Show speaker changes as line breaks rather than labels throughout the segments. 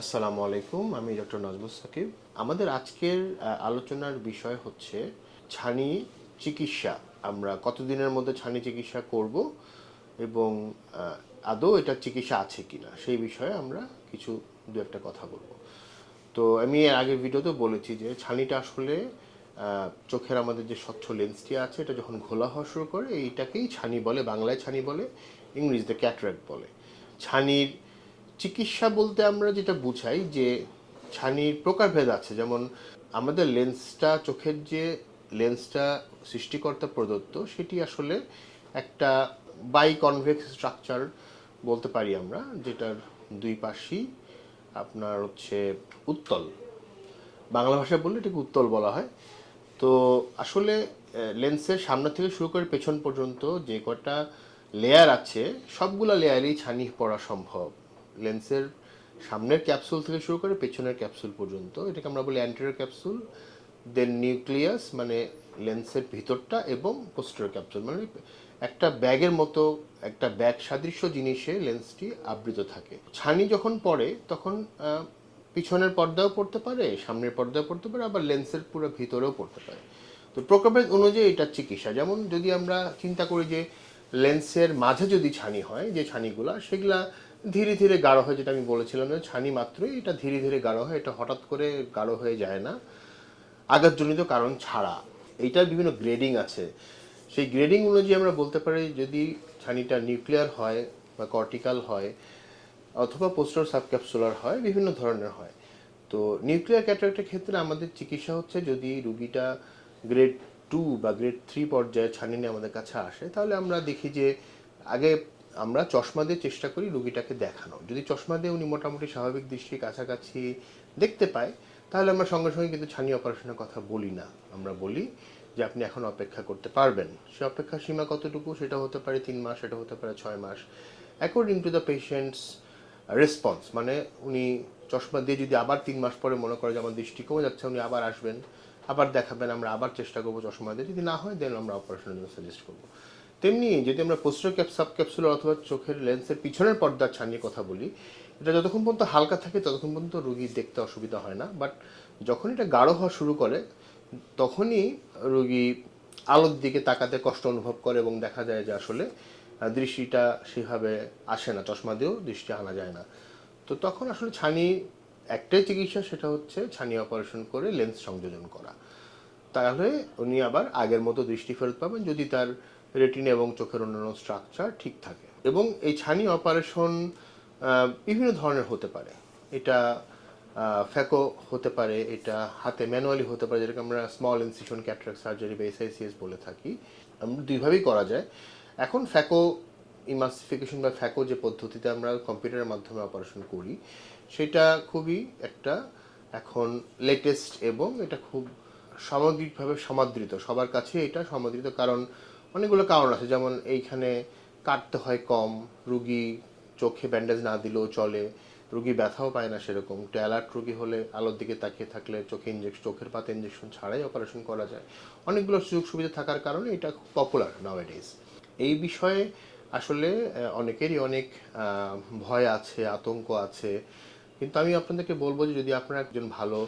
আসসালামু আলাইকুম, আমি ডক্টর নাজমুল সাকিব। আমাদের আজকের আলোচনার বিষয় হচ্ছে ছানি চিকিৎসা। আমরা কতদিনের মধ্যে ছানি চিকিৎসা করব এবং আদৌ এটা চিকিৎসা আছে কিনা, সেই বিষয়ে আমরা কিছু দু একটা কথা বলব। তো আমি এর আগের ভিডিওতে বলেছি যে ছানিটা আসলে চোখের আমাদের যে স্বচ্ছ লেন্সটি আছে, এটা যখন ঘোলা হওয়া শুরু করে, এইটাকেই ছানি বলে, বাংলায় ছানি বলে, ইংরেজিতে ক্যাটরাক্ট বলে। ছানির চিকিৎসা বলতে আমরা যেটা বুঝাই যে ছানির প্রকারভেদ আছে। যেমন আমাদের লেন্সটা, চোখের যে লেন্সটা সৃষ্টিকর্তা প্রদত্ত, সেটি আসলে একটা বাই কনভেক্স স্ট্রাকচার বলতে পারি আমরা, যেটার দুই পাশই আপনার হচ্ছে উত্তল। বাংলা ভাষায় বললে এটাকে উত্তল বলা হয়। তো আসলে লেন্সের সামনে থেকে শুরু করে পেছন পর্যন্ত যে কটা লেয়ার আছে, সবগুলো লেয়ারেই ছানি পড়া সম্ভব। লেন্সের সামনের ক্যাপসুল থেকে শুরু করে পেছনের ক্যাপসুল পর্যন্ত, এটাকে আমরা বলি অ্যান্টেরিয়র ক্যাপসুল দেন নিউক্লিয়াস মানে লেন্সের ভিতরটা এবং পোস্টেরিয়র ক্যাপসুল মানে একটা ব্যাগের মতো একটা ব্যাগ সাদৃশ্য জিনিসে লেন্সটি আবৃত থাকে। ছানি যখন পড়ে, তখন পিছনের পর্দাও পড়তে পারে, সামনের পর্দাও পড়তে পারে, আবার লেন্সের পুরো ভিতরেও পড়তে পারে। তো প্রকোপের অনুযায়ী এটা চিকিৎসা। যেমন যদি আমরা চিন্তা করি যে লেন্সের মাঝে যদি ছানি হয়, যে ছানিগুলা, সেগুলা ধীরে ধীরে গাঢ় হয়, যেটা আমি বলেছিলাম যে ছানি মাত্রই এটা ধীরে ধীরে গাঢ় হয়, এটা হঠাৎ করে গাঢ় হয়ে যায় না। আঘাতজনিত কারণ ছাড়া। এইটার বিভিন্ন গ্রেডিং আছে। সেই গ্রেডিং অনুযায়ী আমরা বলতে পারি যদি ছানিটা নিউক্লিয়ার হয় বা কর্টিক্যাল হয়, অথবা পোস্টার সাবক্যাপসুলার হয়, বিভিন্ন ধরনের হয়। তো নিউক্লিয়ার ক্যাটারাক্টের ক্ষেত্রে আমাদের চিকিৎসা হচ্ছে যদি রুগীটা গ্রেড টু বা গ্রেড থ্রি পর্যায়ে ছানি নিয়ে আমাদের কাছে আসে, তাহলে আমরা দেখি যে আগে আমরা চশমা দিয়ে চেষ্টা করি রুগীটাকে দেখানো যদি চশমা দিয়ে উনি মোটামুটি স্বাভাবিক দৃষ্টি কাছাকাছি দেখতে পায়, তাহলে আমরা সঙ্গে সঙ্গে কিন্তু ছানি অপারেশনের কথা বলি না। আমরা বলি যে আপনি এখন অপেক্ষা করতে পারবেন। সে অপেক্ষা সীমা কতটুকু? সেটা হতে পারে তিন মাস, সেটা হতে পারে ছয় মাস। According to the patients response মানে উনি চশমা দিয়ে যদি আবার তিন মাস পরে মনে করে যে আমার দৃষ্টি কমে যাচ্ছে, উনি আবার আসবেন, আবার দেখাবেন, আমরা আবার চেষ্টা করব চশমা দিয়ে। যদি না হয় দেন আমরা অপারেশনের জন্য সাজেস্ট করব। তেমনি যদি আমরা পোস্টার ক্যাপ সাব ক্যাপসুলার অথবা চোখের লেন্সের পিছনের পর্দার ছানিয়ে কথা বলি, এটা যতক্ষণ পর্যন্ত হালকা থাকে ততক্ষণ পর্যন্ত রুগী দেখতে অসুবিধা হয় না। বাট যখন এটা গাঢ় হওয়া শুরু করে, তখনই রুগী আলোর দিকে তাকাতে কষ্ট অনুভব করে এবং দেখা যায় যে আসলে দৃষ্টিটা সেভাবে আসে না, চশমা দিয়েও দৃষ্টি আনা যায় না। তো তখন আসলে ছানি, একটাই চিকিৎসা সেটা হচ্ছে ছানি অপারেশন করে লেন্স সংযোজন করা। তাহলে উনি আবার আগের মতো দৃষ্টি ফেরত পাবেন। যদি তার রেটিনা এবং চোখের অন্যান্য স্ট্রাকচার ঠিক থাকে। এবং এই ছানি অপারেশন বিভিন্ন ধরনের হতে পারে। এটা ফ্যাকো হতে পারে, এটা হাতে ম্যানুয়ালি হতে পারে, যেটাকে আমরা স্মল ইনসিশন ক্যাটারাক সার্জারি বা এসআইসিএস বলে থাকি। দুইভাবেই করা যায়। এখন ফ্যাকো ইমাসিফিকেশন বা ফ্যাকো যে পদ্ধতিতে আমরা কম্পিউটারের মাধ্যমে অপারেশন করি, সেটা খুবই একটা এখন লেটেস্ট এবং এটা খুব সামগ্রিকভাবে সমাদৃত। সবার কাছে এটা সমাদৃত, কারণ অনেকগুলো কারণ আছে। যেমন এইখানে কাটতে হয় কম, রুগী চোখে ব্যান্ডেজ না দিলেও চলে, রুগী ব্যথাও পায় না সেরকম। একটু অ্যালার্ট রুগী হলে আলোর দিকে তাকিয়ে থাকলে চোখে ইঞ্জেকশন চোখের পাতে ইঞ্জেকশন ছাড়াই অপারেশন করা যায়। অনেকগুলো সুযোগ সুবিধা থাকার কারণে এটা খুব পপুলার নাওয়াডেজ এই বিষয়ে আসলে অনেকেরই অনেক ভয় আছে, আতঙ্ক আছে। কিন্তু আমি আপনাদেরকে বলব যে যদি আপনারা একজন ভালো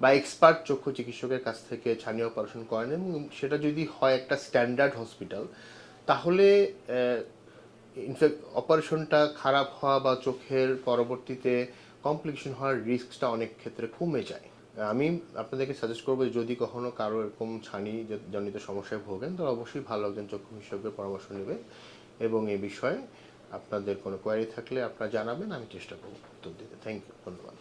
বা এক্সপার্ট চক্ষু চিকিৎসকের কাছ থেকে ছানি অপারেশন করেন এবং সেটা যদি হয় একটা স্ট্যান্ডার্ড হসপিটাল তাহলে ইনফ্যাক্ট অপারেশনটা খারাপ হওয়া বা চোখের পরবর্তীতে কমপ্লিকেশন হওয়ার রিস্কটা অনেক ক্ষেত্রে কমে যায়। আমি আপনাদেরকে সাজেস্ট করব যদি কখনো কারও এরকম ছানি জনিত সমস্যায় ভোগেন, তাহলে অবশ্যই ভালো একজন চক্ষু বিশেষজ্ঞের পরামর্শ নেবে এবং এ বিষয়ে আপনাদের কোনো কোয়ারি থাকলে আপনারা জানাবেন, আমি চেষ্টা করব উত্তর দিতে। থ্যাংক ইউ ধন্যবাদ।